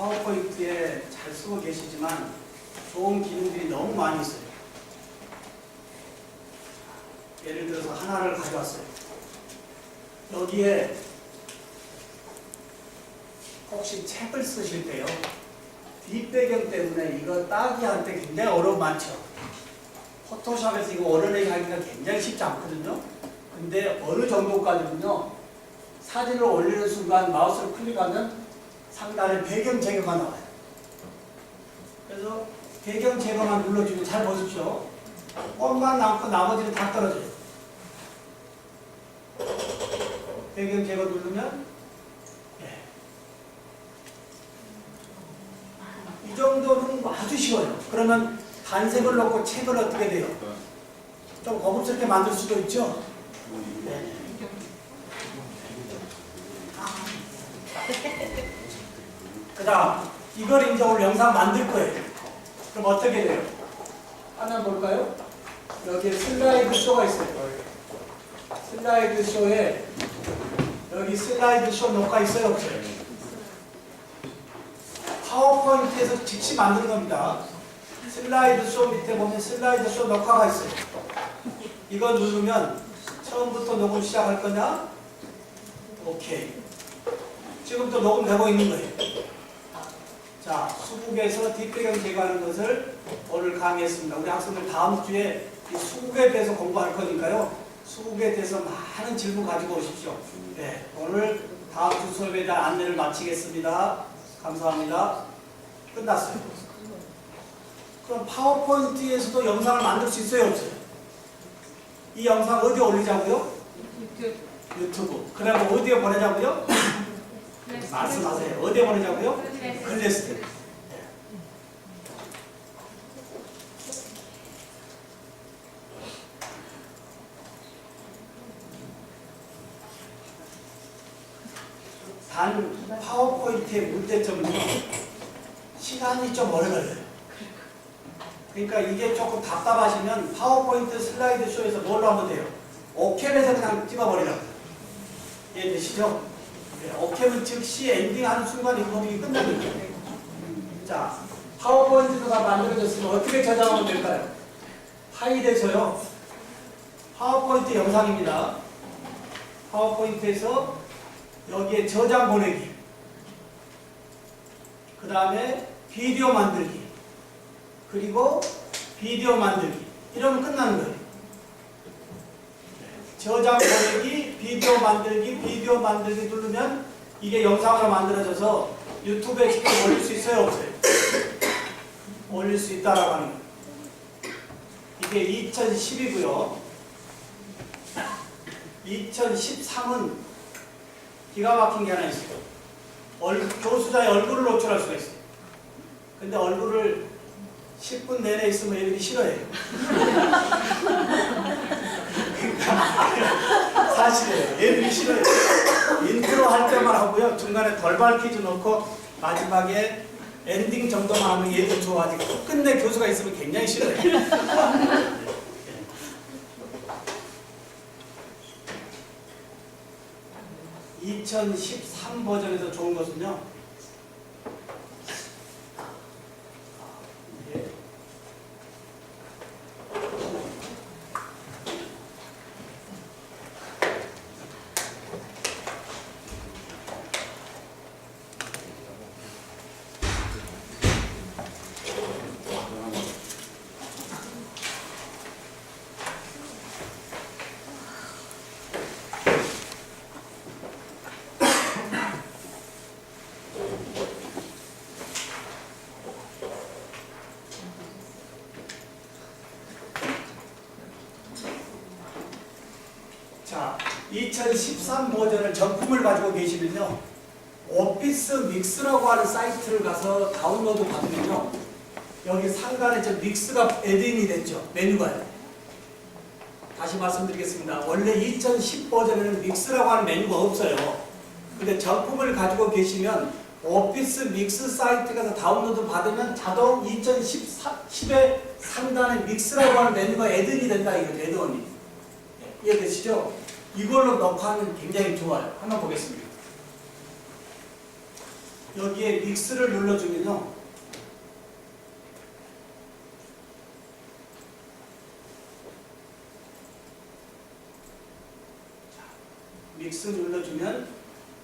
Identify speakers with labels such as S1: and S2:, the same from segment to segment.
S1: 파워포인트에 잘 쓰고 계시지만 좋은 기능들이 너무 많이 있어요. 예를 들어서 하나를 가져왔어요. 여기에 혹시 책을 쓰실 때요. 뒷배경 때문에 이거 따기한테 굉장히 어려움 많죠. 포토샵에서 이거 원어내기 하기가 굉장히 쉽지 않거든요. 근데 어느 정도까지는요. 사진을 올리는 순간 마우스를 클릭하면 상단에 배경 제거가 나와요. 그래서 배경 제거만 눌러주면 잘 보십시오. 뻥만 남고 나머지는 다 떨어져요. 배경 제거 누르면 예. 이 정도는 아주 쉬워요. 그러면 단색을 넣고 책을 어떻게 돼요? 좀 고급스럽게 만들 수도 있죠. 네. 그다음 이걸 이제 오늘 영상 만들 거예요. 그럼 어떻게 돼요? 하나 볼까요? 여기에 슬라이드 쇼가 있어요. 슬라이드 쇼에 여기 슬라이드 쇼 녹화 있어요 없어요? 파워포인트에서 즉시 만드는 겁니다. 슬라이드 쇼 밑에 보면 슬라이드 쇼 녹화가 있어요. 이거 누르면 처음부터 녹음 시작할 거냐? 오케이. 지금부터 녹음되고 있는 거예요. 자, 수국에서 뒷배경 제거하는 것을 오늘 강의했습니다. 우리 학생들 다음 주에 이 수국에 대해서 공부할 거니까요. 수국에 대해서 많은 질문 가지고 오십시오. 네, 오늘 다음 주 수업에 대한 안내를 마치겠습니다. 감사합니다. 끝났어요. 그럼 파워포인트에서도 영상을 만들 수 있어요, 없어요? 이 영상 어디에 올리자고요? 유튜브. 그다음에 어디에 보내자고요? 말씀하세요. 어디에 보내자고요? 클래스들. 단 파워포인트의 문제점은 시간이 좀 오래 걸려요. 그러니까 이게 조금 답답하시면 파워포인트 슬라이드 쇼에서 뭘로 하면 돼요? 오캡에서 그냥 찍어버리라고. 이해되시죠? 네, 오캡은 즉시 엔딩하는 순간 이 법이 끝납니다. 자, 파워포인트가 만들어졌으면 어떻게 저장하면 될까요? 파일에서요. 파워포인트 영상입니다. 파워포인트에서 여기에 저장 보내기. 그 다음에 비디오 만들기. 그리고 비디오 만들기. 이러면 끝나는 거예요. 저장 보내기, 비디오 만들기, 비디오 만들기 누르면 이게 영상으로 만들어져서 유튜브에 직접 올릴 수 있어요, 없어요? 올릴 수 있다라고 하는. 이게 2010이고요. 2013은 기가 막힌 게 하나 있어요. 얼, 교수자의 얼굴을 노출할 수가 있어요. 근데 얼굴을 10분 내내 있으면 애들이 싫어해요. 사실이에요. 애들이 싫어해요. 인트로 할 때만 하고요. 중간에 덜발 퀴즈 넣고 마지막에 엔딩 정도만 하면 얘들 좋아하지. 끝내 교수가 있으면 굉장히 싫어해요. (2013) 버전에서 좋은 것은요 예. 자, 2013 버전을 정품을 가지고 계시면요. 오피스 믹스라고 하는 사이트를 가서 다운로드 받으면요. 여기 상단에 저 믹스가 애드인이 됐죠. 메뉴가요. 다시 말씀드리겠습니다. 원래 2010 버전에는 믹스라고 하는 메뉴가 없어요. 근데 정품을 가지고 계시면 오피스 믹스 사이트 가서 다운로드 받으면 자동 2010의 상단에 믹스라고 하는 메뉴가 애드인이 된다 이거죠. 애드온이. 네, 이해되시죠? 이걸로 넣고 하면 굉장히 좋아요. 한번 보겠습니다. 여기에 믹스를 눌러주면요. 자, 믹스 눌러주면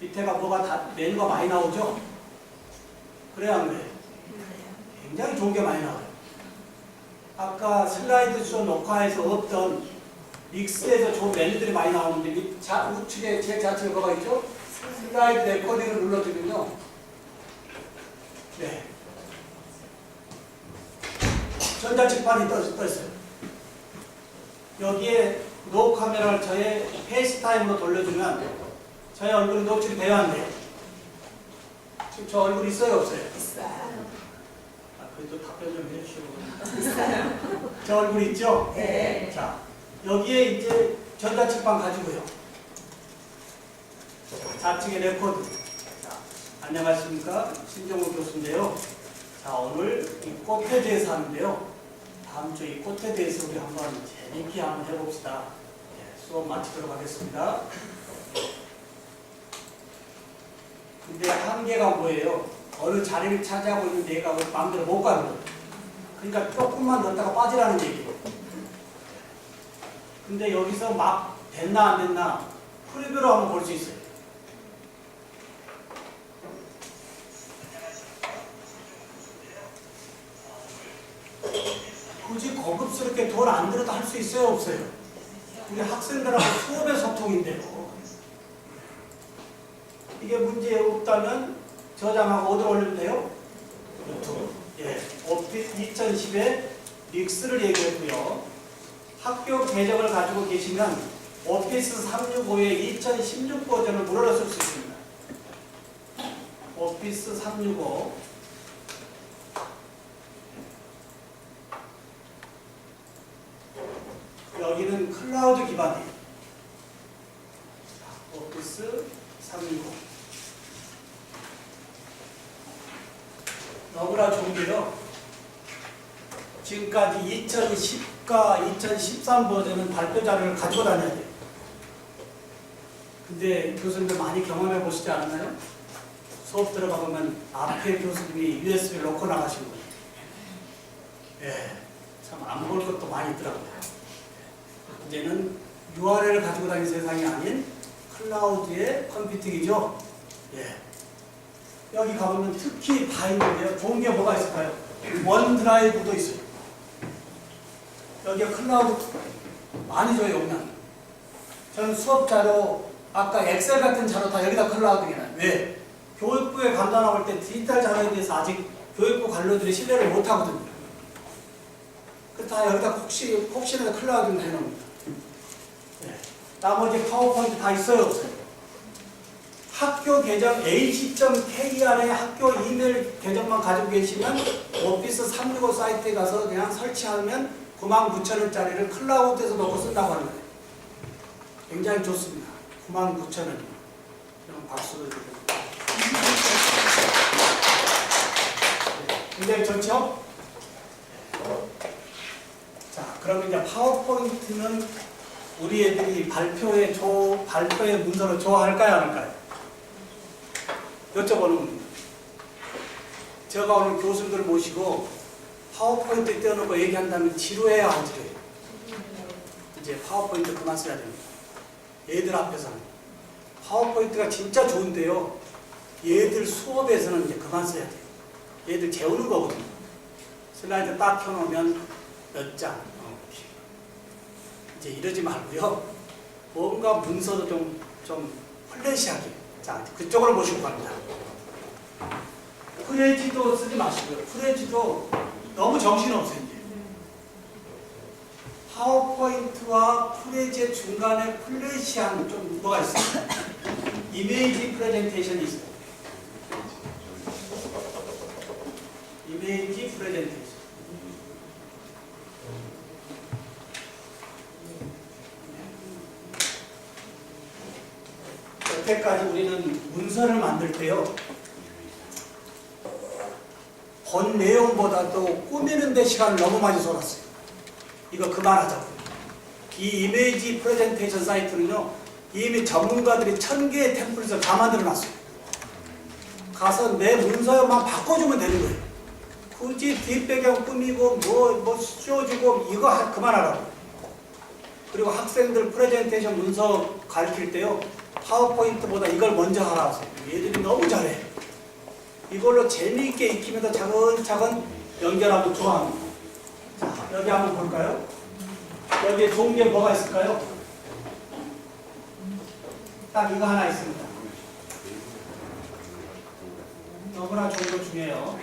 S1: 밑에가 뭐가 다 메뉴가 많이 나오죠? 그래야 안 그래요? 굉장히 좋은 게 많이 나와요. 아까 슬라이드 쇼 녹화에서 없던 믹스에서 좋은 메뉴들이 많이 나오는데 밑 자, 우측에 제일 좌측에 뭐가 있죠? 슬라이드 레코딩을 눌러주면요. 네. 전자측판이 떠, 떠 있어요. 여기에 노 카메라를 저의 페이스타임으로 돌려주면 저의 얼굴이 노출이 돼야 안 돼요. 지금 저 얼굴 있어요 없어요?
S2: 있어요.
S1: 아, 그래도 답변 좀 해주시고. 저 얼굴 있죠?
S2: 네.
S1: 자, 여기에 이제 전자측판 가지고요. 좌측에 레코드. 자, 안녕하십니까. 신정호 교수인데요. 자, 오늘 이 꽃에 대해서 하는데요. 다음 주 이 꽃에 대해서 우리 한번 재밌게 한번 해봅시다. 예, 수업 마치도록 하겠습니다. 근데 한계가 뭐예요? 어느 자리를 차지하고 있는 내가 마음대로 못 가는 거예요. 그러니까 조금만 넣었다가 빠지라는 얘기예요. 근데 여기서 막 됐나 안 됐나 프리뷰로 한번 볼 수 있어요. 굳이 고급스럽게 돈안 들어도 할 수 있어요 없어요? 우리 학생들하고 수업의 소통인데요. 이게 문제 없다면 저장하고 어디로 올리면 돼요? 유튜브. 예, 오피스 2010에 믹스를 얘기했고요. 학교 계정을 가지고 계시면 오피스 365의 2016 버전을 무료로 쓸 수 있습니다. 오피스 365 여기는 클라우드 기반이에요. 자, 오피스 365 너무나 좋은 게요. 지금까지 2010 과2013 버전은 발표 자료를 가지고 다녀야 돼요. 근데 교수님들 많이 경험해 보시지 않았나요? 수업 들어가 보면 앞에 교수님이 USB를 놓고 나가신 거예요. 예, 참 안 볼 것도 많이 있더라고요. 이제는 URL을 가지고 다니는 세상이 아닌 클라우드의 컴퓨팅이죠. 예. 여기 가보면 특히 다 있는데요. 좋은 게 뭐가 있을까요? 원드라이브도 있어요. 여기가 클라우드 많이 줘요, 용량. 저는 수업 자료, 아까 엑셀 같은 자료 다 여기다 클라우드에 놔요. 왜? 교육부에 감사 나올 때 디지털 자료에 대해서 아직 교육부 관료들이 신뢰를 못 하거든요. 그래서 다 여기다 혹시, 혹시나 클라우드에 해놓습니다. 네. 나머지 파워포인트 다 있어요, 없어요? 학교 계정 ac.kr의 학교 이메일 계정만 가지고 계시면 오피스 365 사이트에 가서 그냥 설치하면 99,000원짜리를 클라우드에서 넣고 쓴다고 하는 거예요. 굉장히 좋습니다. 99,000원. 그럼 박수를 드립니다. 네, 굉장히 좋죠? 자, 그러면 이제 파워포인트는 우리 애들이 발표에 조, 발표의 문서를 좋아할까요, 안 할까요? 여쭤보는 겁니다. 제가 오늘 교수들 모시고 파워포인트 떼어놓고 얘기한다면 지루해야 안 지루해요? 이제 파워포인트 그만 써야 됩니다. 얘들 앞에서는. 파워포인트가 진짜 좋은데요. 얘들 수업에서는 이제 그만 써야 돼요. 얘들 재우는 거거든요. 슬라이드 딱 켜놓으면 몇 장. 어, 이제 이러지 말고요. 뭔가 문서도 좀, 좀 플래시하게. 자, 그쪽으로 모시고 갑니다. 프레지도 쓰지 마시고요. 프레지도 너무 정신없어요, 이제. 파워포인트와 프레지의 중간에 플래시한 좀 뭐가 있어요. 이미지 프레젠테이션이 있어요. 이미지 프레젠테이션. 여태까지 우리는 문서를 만들 때요. 본 내용보다도 꾸미는 데 시간을 너무 많이 쏟았어요. 이거 그만하자고요. 이 이미지 프레젠테이션 사이트는요. 이미 전문가들이 천 개의 템플릿을 다 만들어 놨어요. 가서 내 문서만 바꿔주면 되는 거예요. 굳이 뒷배경 꾸미고 뭐, 뭐 씌워주고 이거 하- 그만하라고. 그리고 학생들 프레젠테이션 문서 가르칠 때요. 파워포인트보다 이걸 먼저 하라 하세요. 얘들이 너무 잘해. 이걸로 재미있게 익히면서 차근차근 연결하면 좋아합니다. 자, 여기 한번 볼까요? 여기에 좋은 게 뭐가 있을까요? 딱 이거 하나 있습니다. 너무나 좋은 것 중에요.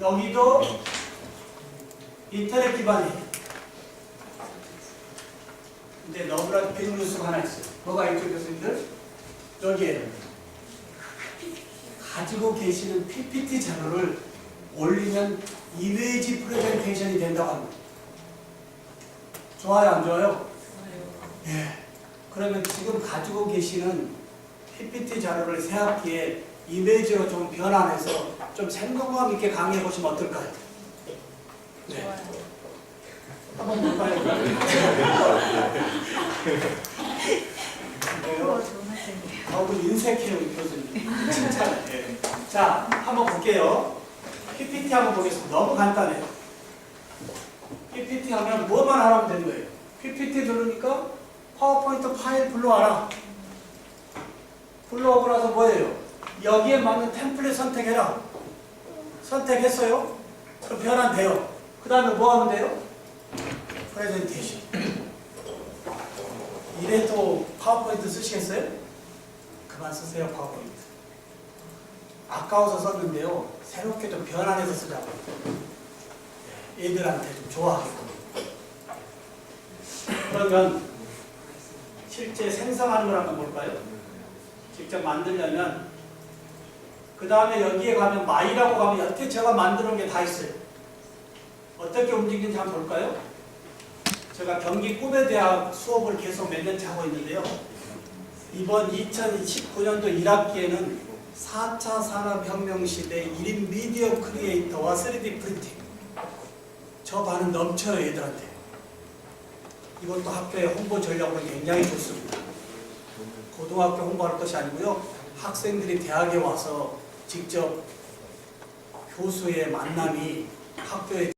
S1: 여기도 인터넷 기반이에요. 근데 너무나 빅뉴스가 하나 있어요. 뭐가 있죠, 교수님들? 여기에요. 가지고 계시는 PPT 자료를 올리면 이미지 프레젠테이션이 된다고 합니다. 좋아요, 안 좋아요? 예. 그러면 지금 가지고 계시는 PPT 자료를 새 학기에 이미지로 좀 변환해서 좀 생동감 있게 강의해 보시면 어떨까요? 네. 한번
S2: 볼까요?
S1: 너무 인색해요, 이 교수님. 칭찬. 예. 자, 한번 볼게요. PPT 한번 보겠습니다. 너무 간단해요. PPT 하면 뭐만 하면 되는 거예요. PPT 누르니까 파워포인트 파일 불러와라. 불러오고 나서 뭐예요? 여기에 맞는 템플릿 선택해라. 선택했어요? 그럼 변환돼요. 그 다음에 뭐 하면 돼요? 프레젠테이션. 이래도 파워포인트 쓰시겠어요? 그만 쓰세요 파워포인트 아까워서 썼는데요 새롭게 좀 변환해서 쓰자고. 예, 애들한테 좀 좋아하게끔. 그러면 실제 생성하는 걸 한번 볼까요? 직접 만들려면 그 다음에 여기에 가면 마이라고 가면 여태 제가 만들어 놓은 게 다 있어요. 어떻게 움직이는지 한번 볼까요? 제가 경기 꿈의 대학 수업을 계속 몇 년째 하고 있는데요 이번 2019년도 1학기에는 4차 산업혁명 시대 1인 미디어 크리에이터와 3D 프린팅. 저 반은 넘쳐요 얘들한테. 이것도 학교의 홍보 전략으로 굉장히 좋습니다. 고등학교 홍보할 것이 아니고요. 학생들이 대학에 와서 직접 교수의 만남이 학교의